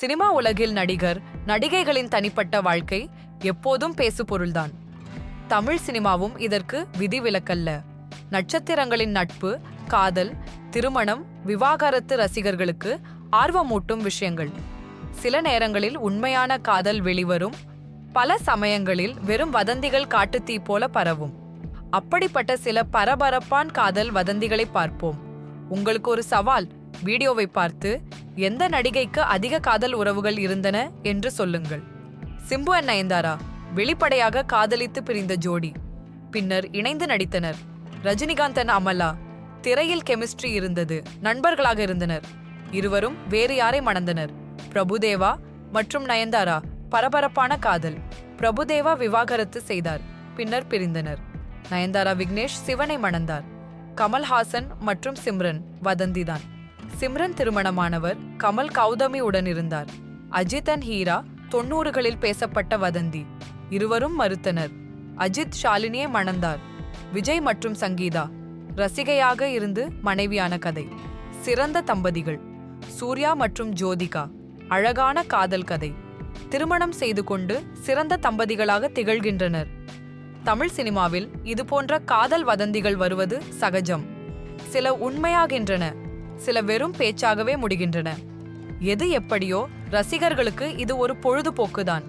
Cinema உலகில் நடிகர் நடிகைகளின் தனிப்பட்ட வாழ்க்கை எப்போதும் பேசு பொருள்தான் தமிழ் சினிமாவும் இதற்கு விதிவிலக்கல்ல. நட்சத்திரங்களின் நட்பு காதல் திருமணம் விவாகரத்து ரசிகர்களுக்கு ஆர்வமூட்டும் விஷயங்கள். சில நேரங்களில் உண்மையான காதல் வெளிவரும் பல சமயங்களில் வெறும் வதந்திகள் காட்டுத்தீ போல பரவும். அப்படிப்பட்ட சில பரபரப்பான் காதல் வதந்திகளை பார்ப்போம். உங்களுக்கு ஒரு சவால் வீடியோவை பார்த்து எந்த நடிகைக்கு அதிக காதல் உறவுகள் இருந்தன என்று சொல்லுங்கள். சிம்பு அண்ட் நயன்தாரா வெளிப்படையாக காதலித்து பிரிந்த ஜோடி. பின்னர் இணைந்து நடித்தனர். ரஜினிகாந்த் அமலா திரையில் கெமிஸ்ட்ரி இருந்தது நண்பர்களாக இருந்தனர். இருவரும் வேறு யாரை மணந்தனர்? பிரபுதேவா மற்றும் நயன்தாரா பரபரப்பான காதல். பிரபுதேவா விவாகரத்து செய்தார் பின்னர் பிரிந்தனர். நயன்தாரா விக்னேஷ் சிவனை மணந்தார். கமல்ஹாசன் மற்றும் சிம்ரன் வதந்திதான். சிம்ரன் திருமணமானவர் கமல் கௌதமி உடன் இருந்தார் அஜித் அண்ட் ஹீரா தொண்ணூறுகளில் பேசப்பட்ட வதந்தி. இருவரும் மறுத்தனர். அஜித் ஷாலினியை மணந்தார். விஜய் மற்றும் சங்கீதா. ரசிகையாக இருந்து மனைவியான கதை. சிறந்த தம்பதிகள். சூர்யா மற்றும் ஜோதிகா. அழகான காதல் கதை. திருமணம் செய்து கொண்டு சிறந்த தம்பதிகளாக திகழ்கின்றனர். தமிழ் சினிமாவில் இதுபோன்ற காதல் வதந்திகள் வருவது சகஜம். சில உண்மையாகின்றன. சில வெறும் பேச்சாகவே முடிகின்றன. எது எப்படியோ ரசிகர்களுக்கு இது ஒரு பொழுதுபோக்குதான்.